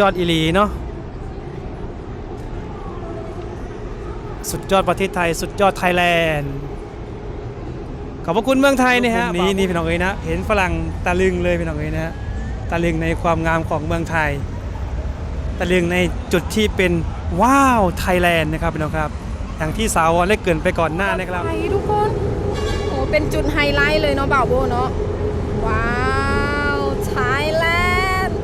ยอดอีหลีเนาะสุดยอดประเทศไทย สุดยอดไทยแลนด์ขอบพระคุณเมืองไทยนะฮะนี้นี่พี่น้องเอ้ยนะเห็นฝรั่งตะลึงเลยพี่น้องเอ้ยนะฮะตะลึงในความงามของเมืองไทย ตะลึงในจุดที่เป็นว้าวไทยแลนด์นะครับพี่น้องครับ อย่างที่สาววอนได้เกรินไปก่อนหน้านะครับไปทุกคนโอ้เป็นจุดไฮไลท์เลยเนาะบ่าวโบเนาะว้าวไทยแลนด์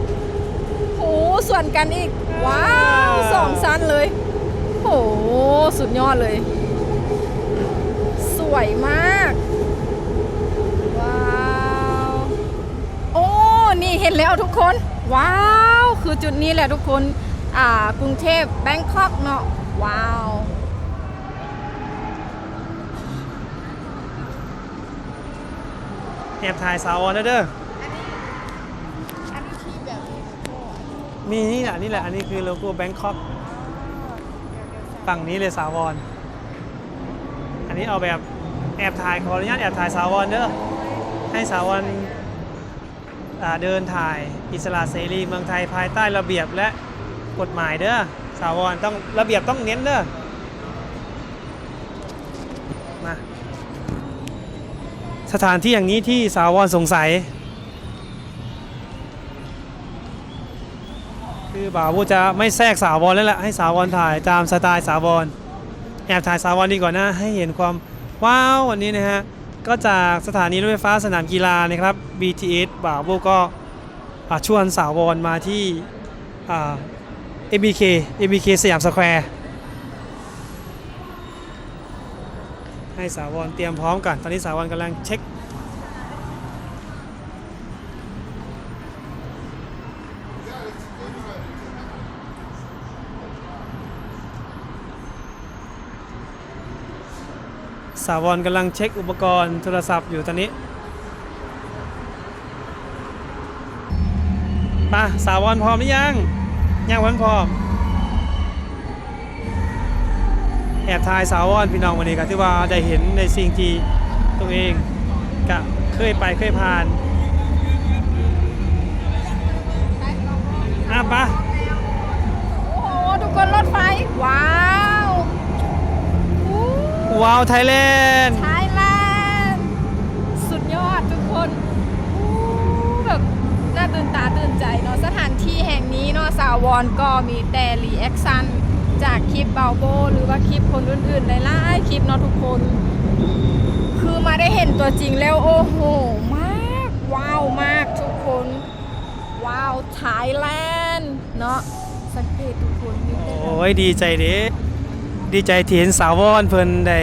โห ส่วนกันอีก ว้าวสองชั้นเลยโหสุดยอดเลย สวยมาก ว้าว โอ้ นี่เห็นแล้วทุกคน ว้าว คือจุดนี้แหละทุกคน อ่ากรุงเทพแบงคอกเนาะว้าวแอบถ่ายสาววอนนะเด้ออันนี้ที่แบบ มีนี่แหละนี่แหละ อันนี้คือโลโก้แบงคอกฝั่งนี้เลยสาวรอันนี้เอาแบบแอบถ่ายขออนุญาตแอบถ่ายสาวรเด้อให้สาวรอ่าเดินถ่ายอิสระเสรีเมืองไทยภายใต้ระเบียบและกฎหมายเด้อสาวรต้องระเบียบต้องเน้นเด้อมาสถานที่อย่างนี้ที่สาวรสงสัย บ่าวูจะไม่แทรกสาวรแล้วแหละให้สาวรถ่ายตามสไตล์สาวรแอบถ่ายสาวรดีกว่านะให้เห็นความว้าววันนี้นะฮะก็จากสถานีรถไฟฟ้าสนามกีฬานะครับ BTS บ่าวูก็ชวนสาวรมาที่อ่า MBK MBK สยามสแควร์ให้สาวรเตรียมพร้อมกันตอนนี้สาวรกำลังเช็ค สาวรกำลังเช็คอุปกรณ์โทรศัพท์อยู่ตอนนี้ปะสาวรพร้อมหรือยัง ยังวันพร้อม แอบถ่ายสาวรพี่น้องวันนี้ก็ที่ว่าได้เห็นในสิ่งที่ตัวเองก็เคยไปเคยผ่านอะปะโอ้โหทุกคนรถไฟ ว้าว ว้าวไทยแลนด์ ไทยแลนด์สุดยอดทุกคนอู้แบบน่าตื่นตาตื่นใจเนาะสถานที่แห่งนี้เนาะสาวรก็มีแต่รีแอคชั่นจากคลิปเบาโบหรือว่าคลิปคนอื่นๆหลายๆคลิปเนาะทุกคน คือมาได้เห็นตัวจริงแล้วโอ้โหมาก ว้าวมากทุกคน ว้าวไทยแลนด์เนาะสังเกตทุกคนมีแต่แบบโอ้ยดีใจเด้ ดีใจที่เห็นสาวรเพิ่นได้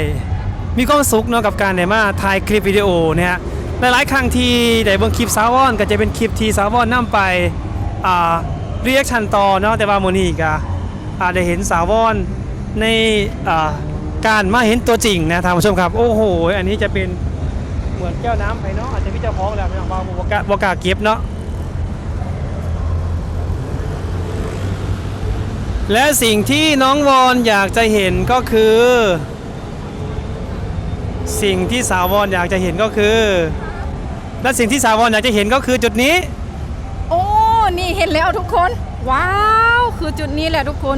มีความสุขเนาะกับการได้มาถ่ายคลิปวิดีโอเนี่ยฮะหลายๆครั้งที่ได้เบิ่งคลิปสาวรก็จะเป็นคลิปที่สาวรนำไปอ่าเรียกชันต่อเนาะแต่ว่ามื้อนี้ก็อ่าได้เห็นสาวรในอ่าการมาเห็นตัวจริงนะท่านผู้ชมครับ โอ้โห อันนี้จะเป็นเหมือนแก้วน้ำไปเนาะอาจจะมีเจ้าของแล้วไม่ต้องบ่กบ่กล้าเก็บเนาะ และสิ่งที่น้องวอนอยากจะเห็นก็คือ สิ่งที่สาววอนอยากจะเห็นก็คือ และสิ่งที่สาววอนอยากจะเห็นก็คือจุดนี้ โอ้นี่เห็นแล้วทุกคน ว้าว คือจุดนี้แหละทุกคน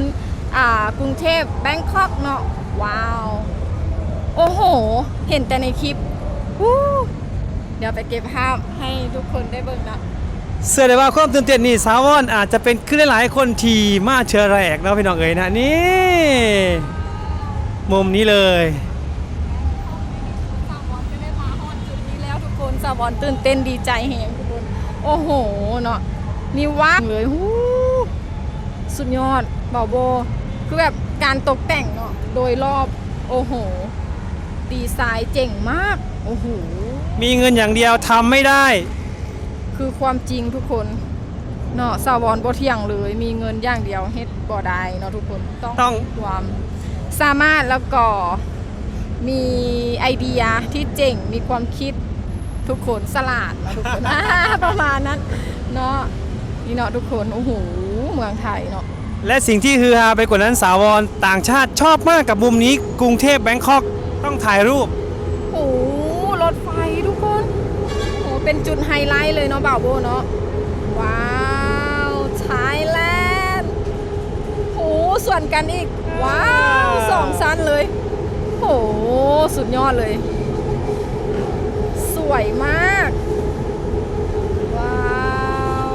อ่ากรุงเทพแบงคอกเนาะว้าว โอ้โห เห็นแต่ในคลิปเดี๋ยวไปเก็บภาพให้ทุกคนได้เบิ่งนะ เสื้อได้ว่าความตื่นเต้นนี่สาววอนอาจจะเป็นขึ้นหลายๆคนทีมาเชื้อแรกเนาะพี่น้องเอ๋ยนะนี่มุมนี้เลยสาวบอลก็ได้มาฮอดจุดนี้แล้วทุกคนสาวบอลตื่นเต้นดีใจแหงทุกคนโอ้โหเนาะนี่ว่างเลยฮู้สุดยอดบาโบคือแบบการตกแต่งเนาะโดยรอบโอ้โห ดีไซน์เจ๋งมาก โอ้โห มีเงินอย่างเดียวทำไม่ได้ คือความจริงทุกคนเนาะสาวรบ่เที่ยงเลย มีเงินอย่างเดียวเฮ็ดบ่ได้เนาะทุกคนต้องต้องมีความสามารถแล้วก็มีไอเดียที่เจ๋งมีความคิดทุกคนสลาดเนาะทุกคน อ่าประมาณนั้นเนาะนี่เนาะทุกคนโอ้โหเมืองไทยเนาะ และสิ่งที่ฮือฮาไปกว่านั้นสาววอนต่างชาติชอบมากกับมุมนี้กรุงเทพแบงคอกต้องถ่ายรูป โอ้โหรถไฟทุกคน โอ้โห เป็นจุดไฮไลท์เลยเนาะบ่าวโบเนาะว้าวไทยแลวนกันอีก ว้าวสองชั้นเลยโหสุดยอดเลย สวยมาก ว้าว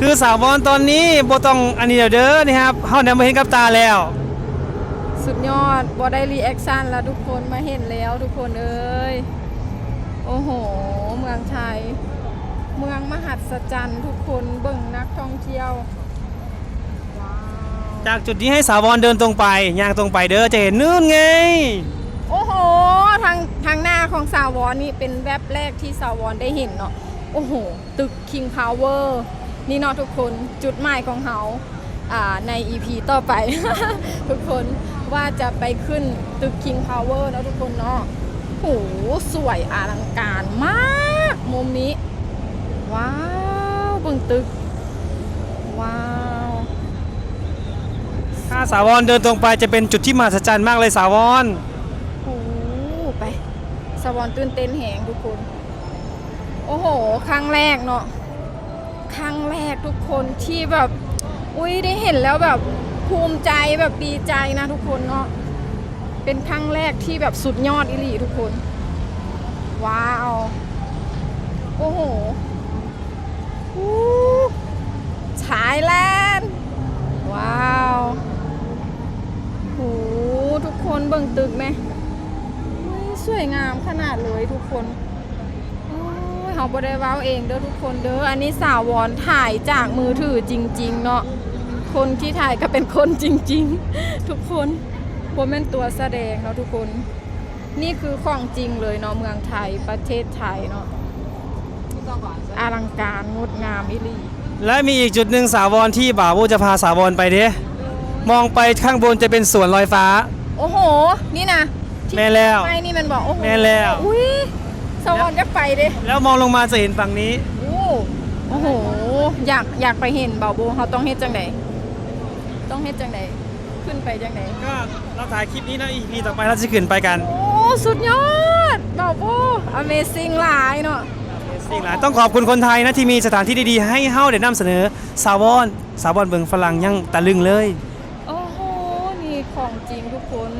คือสาววอนตอนนี้บ่ต้องอันนี้เดี๋ยวเด้อนี่ครับเฮาได้มาเห็นกับตาแล้ว สุดยอดบอได้รีแอคชั่นแล้วทุกคนมาเห็นแล้วทุกคนเอ้ย โอ้โห เมืองไทย เมืองมหัศจรรย์ทุกคนเบิ่งนักท่องเที่ยว ว้าว จากจุดนี้ให้สาววอนเดินตรงไปย่างตรงไปเด้อจะเห็นนู่นไง โอ้โห ทางทางหน้าของสาวรนี่เป็นแวบแรกที่สาวรได้เห็นเนาะ โอ้โห ตึก King Power นี่เนาะทุกคนจุดหมายของเขาอ่าใน EP ต่อไป ทุกคนว่าจะไปขึ้นตึก King Power เนาะทุกคนเนาะโอ้โหสวยอลังการมาก มุมนี้ ว้าวเบิ่งตึก ว้าวถ้าสาววอนเดินตรงไปจะเป็นจุดที่มหัศจรรย์มากเลยสาววอนโอ้โหไปสวรรค์ตื่นเต้นแหงทุกคน โอ้โห ครั้งแรกเนาะครั้งแรกทุกคนที่แบบ อุ้ยได้เห็นแล้วแบบภูมิใจแบบดีใจนะทุกคนเนาะ เป็นครั้งแรกที่แบบสุดยอดอิลีทุกคน ว้าว โอ้โหอู้ชายแลนด์ว้าวโหทุกคนเบิ่งตึกไหมสวยงามขนาดเลยทุกคนอ้ยเขาบได้เว้าเองเด้อทุกคนเด้ออันนี้สาววอนถ่ายจากมือถือจริง ๆ เนาะคนที่ถ่ายก็เป็นคนจริง ๆ ทุกคน บ่แม่นตัวแสดงเนาะทุกคน นี่คือของจริงเลยเนาะเมืองไทยประเทศไทยเนาะอลังการงดงามอิลีและมีอีกจุดหนึ่งสาววอนที่บ่าวโบจะพาสาววอนไปเด้มองไปข้างบนจะเป็นสวนลอยฟ้า โอ้โห นี่นะที่แม่แล้วไม่นี่มันบอกโอ้โหแม่แล้วอุ้ยสวรรค์จะไปเด้แล้วมองลงมาจะเห็นฝั่งนี้โอ้โอ้โหอยากอยากไปเห็นเบาโบเขาต้องเฮ็ดจังไดต้องเฮ็ดจังได ขึ้นไปจังไดก็เราถ่ายคลิปนี้แล้ว EP ต่อไปเราจะขึ้นไปกันโอ้สุดยอดเบาโบ Amazing หลายเนาะสิ่งหลายต้องขอบคุณคนไทยนะที่มีสถานที่ดีๆให้เฮาได้นำเสนอสาววอนสาววอนเบิงฝรั่งยังตะลึงเลย โอ้โหนี่ของจริงทุกคน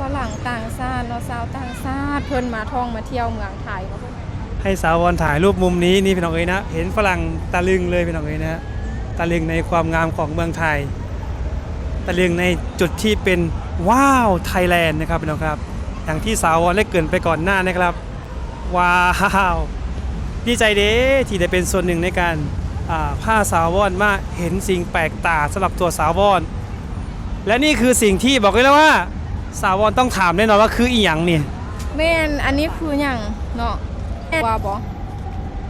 ฝรั่งต่างชาติเนาะสาวต่างชาติเพิ่นมาท่องมาเที่ยวเมืองไทยเนาะให้สาววอนถ่ายรูปมุมนี้นี่พี่น้องเอ้ยนะ เห็นฝรั่งตะลึงเลยพี่น้องเอ้ยนะตะลึงในความงามของเมืองไทย ตะลึงในจุดที่เป็นว้าวไทยแลนด์นะครับพี่น้องครับ อย่างที่สาววอนได้เกินไปก่อนหน้านะครับ ว้าวดีใจเด้ที่ได้เป็นส่วนหนึ่งในการอ่าสาววอนมาเห็นสิ่งแปลกตาสำหรับตัวสาววอนและนี่คือสิ่งที่บอกเลยว่า สาววอนต้องถามแน่นอนว่าคืออีหยังเนี่ยแม่นอันนี้คือหยังเนาะว่าบ่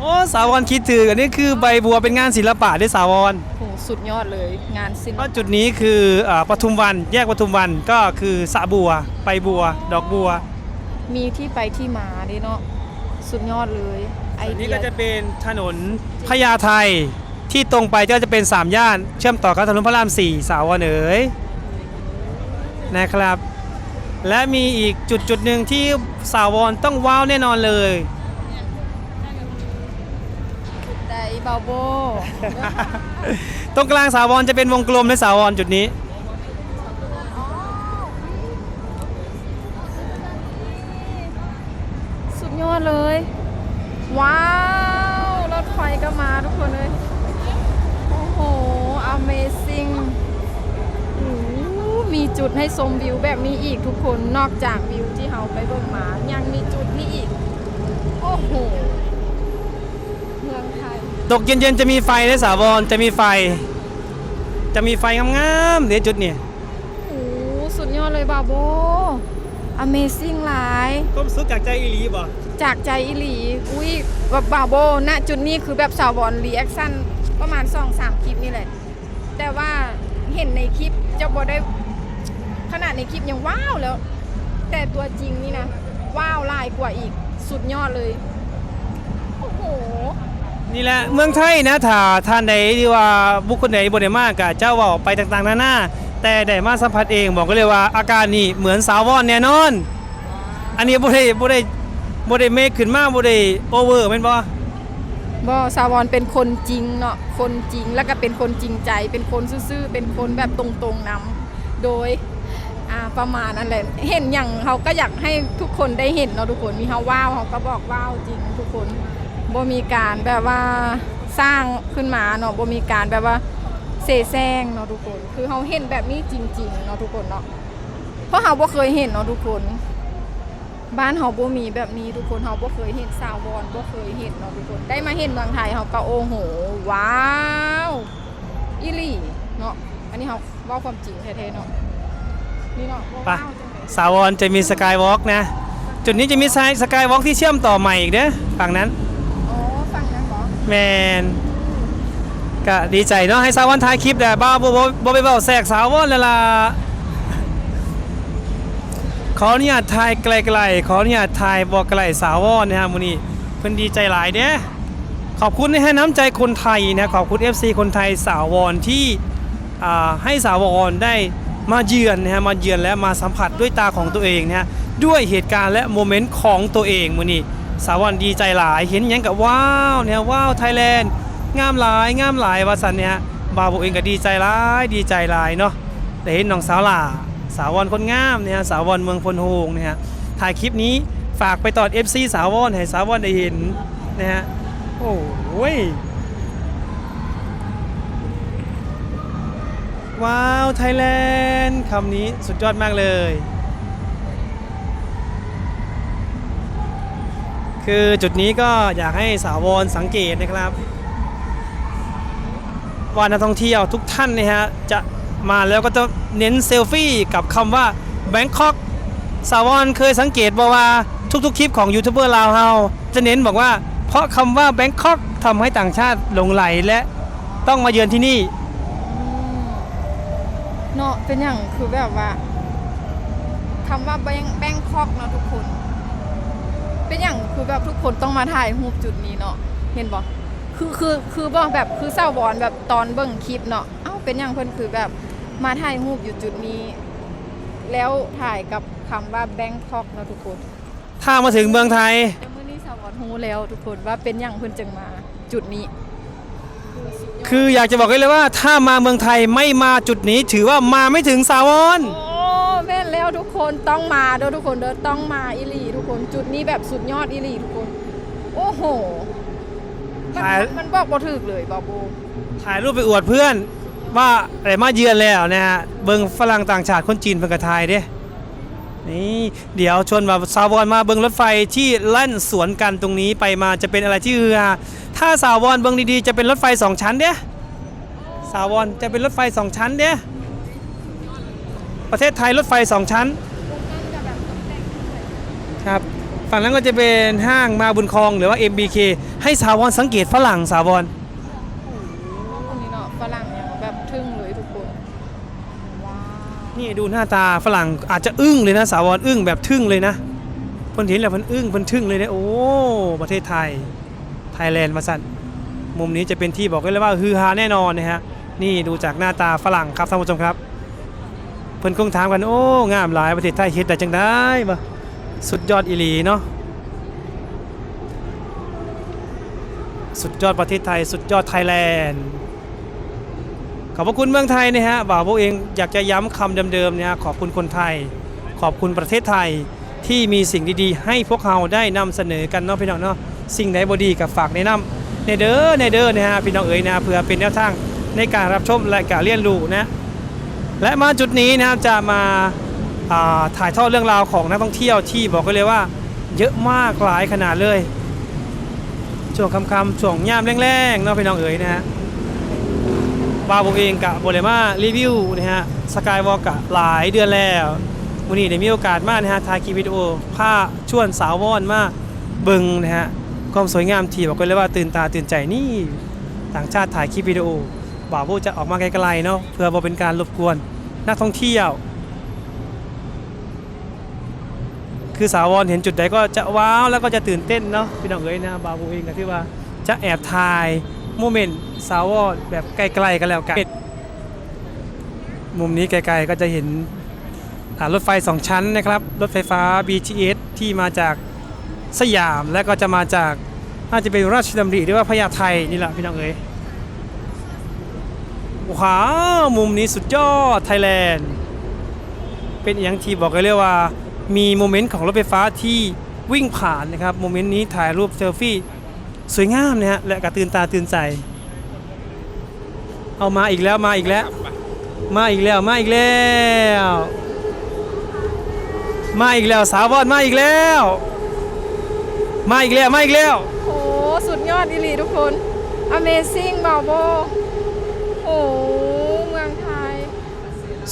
โอ้สาววอนคิดถึงอันนี้คือใบบัวเป็นงานศิลปะด้วยสาววอนโหสุดยอดเลยงานศิลก็ปะจุดนี้คืออาปทุมวันแยกปทุมวันก็คือสระบัวใบบัว ดอกบัวมีที่ไปที่มาเด้เนาะสุดยอดเลยไออันเดีนี้ยก็จะเป็นถนนพญาไทที่ตรงไปก็จะเป็น3ย่าน เชื่อมต่อกับถนนพระราม4สาววอนเอ๋ยนะครับ และมีอีกจุดจุดหนึ่งที่สาววอนต้องว้าวแน่นอนเลย ไดเบาโบ ตรงกลางสาววอนจะเป็นวงกลมในสาววอนจุดนี้ สุดยอดเลย ว้าว รถไฟก็มาทุกคนเลย โอ้โห Amazing โอ้โหมีจุดให้ชมวิวแบบนี้อีกทุกคนนอกจากวิวที่เราไปเบิ่งมา ยังมีจุดนี้อีก โอ้โห ตกเย็นๆจะมีไฟในสาวรจะมีไฟ จะมีไฟงามๆเดี๋ยวจุดเนี่ยโอ้โหสุดยอดเลยบาโบ Amazing หลาย ต้มซุปจากใจอีหลีบ่จากใจอิหลี อุ้ยแบบบาโบณจุดนี้คือแบบสาวบอลรีแอคชั่นประมาณ2อสามคลิปนี่แหละ แต่ว่าเห็นในคลิปจะบอได้ ขนาดในคลิปยังว้าวแล้ว แต่ตัวจริงนี่นะ ว้าวหลายกว่าอีก สุดยอดเลย โอ้โห นี่แหละเมืองไทยนะถ้าท่านใดที่ว่าบุคคลใดบ่ได้มากก็เจ้าเว้าไปต่างๆนานาแต่ได้มาสัมผัสเองบอกก็เลยว่าอาการนี่เหมือนสาวรแน่นอน อันนี้บ่ได้บ่ได้บ่ได้เมคขึ้นมาบ่ได้โอเวอร์แม่นบ่บอสาวอนเป็นคนจริงเนาะคนจริงแล้วก็เป็นคนจริงใจ เป็นคนซื่อๆเป็นคนแบบตรงๆนโดยอ่าประมาณนั่นแหละเห็นอย่างเขาก็อยากให้ทุกคนได้เห็นเนาะทุกคนมีเขาว้าวเขาก็บอกว้าวจริงทุกคน บ่มีการแบบว่าสร้างขึ้นมาเนาะบ่มีการแบบว่าเสแสร้งเนาะทุกคน คือเขาเห็นแบบนี้จริงๆเนาะทุกคนเนาะเพราะเขาบ่เคยเห็นเนาะทุกคน บ้านเขาบ่มีแบบนี้ทุกคนเขาบ่เคยเห็นสาววอนบ่เคยเห็นเนาะทุกคน ได้มาเห็นเมืองไทยเขาก็โอ้โหว้าวอีลี่เนาะอันนี้เขาเว่าความจริงแท้ๆเนาะนี่เนาะไปว้าวจังเลยสาวรจะมีสกายวอล์กนะ จุดนี้จะมีสกายวอล์กที่เชื่อมต่อใหม่อีกเด้อฝั่งนั้น อ๋อฟังนั้นเหรอ แมนก็ดีใจเนาะให้สาวรถ่ายคลิปแต่บ้าบ่บ่บ่ไปเบ้าแทรกสาวรเลยล่ะขออนุญาตถ่ายไกลๆขออนุญาตถ่ายบ่ไกลสาวรนนะฮะมื้อนี้เพิ่นดีใจหลายเด้ขอบคุณให้น้ำใจคนไทยนะขอบคุณ FC คนไทยสาวรที่อ่าให้สาวรได้มาเยือนนะฮะมาเยือนและมาสัมผัสด้วยตาของตัวเองนะฮะด้วยเหตุการณ์และโมเมนต์ของตัวเองมื้อนี้ สาวรดีใจหลายเห็นยังกับว้าวเนี่ยว้าวไทยแลนด์งามหลายงามหลายว่าสันเนี่ยบาวโบเองก็ดีใจหลายดีใจหลายเนาะได้เห็นน้องสาวหล่าสาวรคนงามเนี่ยสาวรเมืองพลโฮงเนี่ยถ่ายคลิปนี้ฝากไปตอด FC สาวรให้สาวรได้เห็นนะฮะโอ้ยว้าวไทยแลนด์คำนี้สุดยอดมากเลย คือจุดนี้ก็อยากให้สาวรสังเกตนะครับ ว่านักท่องเที่ยวทุกท่านนะฮะจะมาแล้วก็จะเน้นเซลฟี่กับคำว่า Bangkok สาวรเคยสังเกตบอกว่าทุกๆคลิปของยูทูบเบอร์ลาวเฮาจะเน้นบอกว่า เพราะคำว่า Bangkok ทำให้ต่างชาติหลงไหลและต้องมาเยือนที่นี่เนาะเป็นอย่างคือแบบว่าคำว่าแบงแบงคอกเนาะทุกคน เป็นอย่างคือแบบทุกคนต้องมาถ่ายรูปจุดนี้เนาะเห็นบ่คือคือคือบ่แบบคือเศร้าบอลแบบตอนเบิ่งคลิปเนาะเอ้าเป็นอย่างเพิ่นคือแบบมาถ่ายรูปอยู่จุดนี้ แล้วถ่ายกับคำว่าแบงคอกเนาะทุกคนถ้ามาถึงเมืองไทยแต่มื้อนี้สาวบอลฮู้แล้วทุกคนว่าเป็นอย่างเพิ่นจึงมาจุดนี้คืออยากจะบอกให้เลยว่าถ้ามาเมืองไทยไม่มาจุดนี้ ถือว่ามาไม่ถึงสาวรโอ้แม่นแล้วทุกคนต้องมาเด้อทุกคนเด้อต้องมาอีหลีทุก คน จุดนี้แบบสุดยอดอีหลีทุกคน โอ้โห มันถ่าย มันบอกบ่ถูกเลยบอโบถ่ายรูปไปอวดเพื่อนว่าอะไรมาเยือนแล้วนะฮะเบิงฝรั่งต่างชาติคนจีนเป็นกระทายเด้นี่เดี๋ยวชวนมาสาวรมาเบิงรถไฟที่แล่นสวนกันตรงนี้ไปมาจะเป็นอะไรที่ฮือฮาถ้าสาวรเบิงดีๆจะเป็นรถไฟสองชั้นเด้สาวรจะเป็นรถไฟสองชั้นเด้ประเทศไทยรถไฟสองชั้น ครับฝั่งนั้นก็จะเป็นห้างมาบุญคลองหรือว่า MBK ให้สาวรสังเกตฝรั่งสาวรคนนี้เนาะฝรั่งอย่างแบบทึ่งเลยทุกคนว้าวนี่ดูหน้าตาฝรั่งอาจจะอึ้งเลยนะสาวรอึ้งแบบทึ่งเลยนะเพิ่นเห็นแล้วเพิ่นอึ้งเพิ่นทึ่งเลยนะโอ้ประเทศไทยไทยแลนด์มาสั่นมุมนี้จะเป็นที่บอกได้เลยว่าฮือฮาแน่นอนนะฮะนี่ดูจากหน้าตาฝรั่งครับท่านผู้ชมครับ เพิ่นคงถามกันโอ้งามหลายประเทศไทยเฮ็ดได้จังได้บ่ สุดยอดอีหลีเนาะสุดยอดประเทศไทย สุดยอดไทยแลนด์ขอบพระคุณเมืองไทยนะฮะบ่าวโบเองอยากจะย้ำคำเดิมๆเนี่ยขอบคุณคนไทย ขอบคุณประเทศไทยที่มีสิ่งดีๆ ให้พวกเราได้นำเสนอกันเนาะพี่น้องเนาะสิ่งไหนบดีกับฝากแนะนำในเด้อในเด้อนะฮะพี่น้องเอ๋ยนะเพื่อเป็นแนวทางในการรับชมและการเรียนรู้นะและมาจุดนี้นะครับจะมา ถ่ายทอดเรื่องราวของนักท่องเที่ยวที่บอกกันเลยว่า เยอะมากหลายขนาดเลยช่วงค่ำช่วงย่ามแรงๆเนาะพี่น้องเอ๋ยนะฮะบาผมเองกะโบเลมารีวิวนะฮะสกายวอล์กะหลายเดือนแล้ววันนี้ได้มีโอกาสมากนะฮะถ่ายคลิปวิดีโอผ้าชวนสาววอนมาเบิงนะฮะความสวยงามที่บอกกันเลยว่าตื่นตาตื่นใจนี่ต่างชาติถ่ายคลิปวิดีโอบ่าวโบจะออกมาไกลๆเนาะเพื่อบ่เป็นการรบกวนนักท่องเที่ยว คือสาววอนเห็นจุดใดก็จะว้าวแล้วก็จะตื่นเต้นเนาะพี่น้องเอ๋ยนะบาวโบเองก็ที่ว่าจะแอบถ่ายโมเมนต์สาววอนแบบไกลๆกันแล้วกันมุมนี้ไกลๆก็จะเห็นรถไฟสองชั้นนะครับ รถไฟฟ้า BTS ที่มาจากสยามและก็จะมาจากน่าจะเป็นราชดำริหรือว่าพญาไทนี่แหละพี่น้องเอ๋ยว้าวมุมนี้สุดยอดไทยแลนด์ เป็นอย่างที่บอกกันเลยว่า มีโมเมนต์ของรถไฟฟ้าที่วิ่งผ่านนะครับโมเมนต์นี้ถ่ายรูปเซลฟี่สวยงามนะฮะและกระตื่นตาตื่นใจ เอามาอีกแล้วมาอีกแล้ว มาอีกแล้วมาอีกแล้ว มาอีกแล้วสาววอนมาอีกแล้ว มาอีกแล้วมาอีกแล้วโอ้สุดยอดอีหลีทุกคน Amazing บาโบโอ้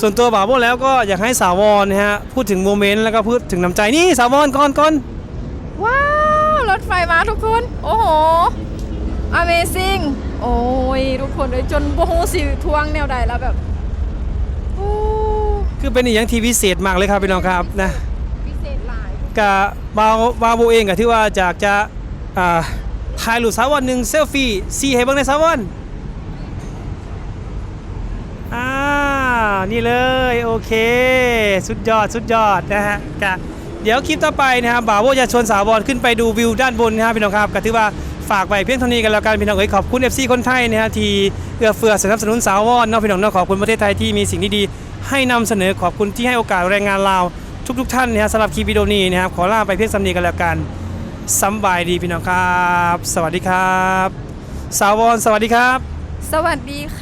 ส่วนตัวบ่าวโบแล้วก็อยากให้สาววอนนะฮะพูดถึงโมเมนต์แล้วก็พูดถึงน้ำใจนี่สาววอนก่อนก่อนว้าว รถไฟมาทุกคน โอ้โห Amazing โอ้ย ทุกคนเลยจนโบฮูสิทวงแนวใดแล้วแบบโอ้คือเป็นอีกอย่างที่พิเศษมากเลยครับพี่น้องครับนะพิเศษหลายกับบาวบาวโบเองกับที่ว่าจากจะอ่าถ่ายรูปสาววอนหนึ่งเซลฟี่ซีให้เบิ่งในสาววอนอ่า นี่เลยโอเค สุดยอดสุดยอดนะฮะกะเดี๋ยวคลิปต่อไปนะครับบ่าวจะชวนสาววอนขึ้นไปดูวิวด้านบนนะครับพี่น้องครับก็ถือว่าฝากไว้เพียงเท่านี้กันแล้วกันพี่น้องเอ้ยขอบคุณ FC คนไทยนะฮะที่เอื้อเฟื้อสนับสนุนสาววอนเนาะพี่น้องเนาะขอบคุณประเทศไทยที่มีสิ่งดีๆให้นำเสนอขอบคุณที่ให้โอกาสแรงงานลาวทุกๆท่านนะฮะสำหรับคลิปวิดีโอนี้นะครับขอลาไปเพียงสำนีกันแล้วกันสบายดีพี่น้องครับ สวัสดีครับ สาววอนสวัสดีครับ สวัสดีค่ะ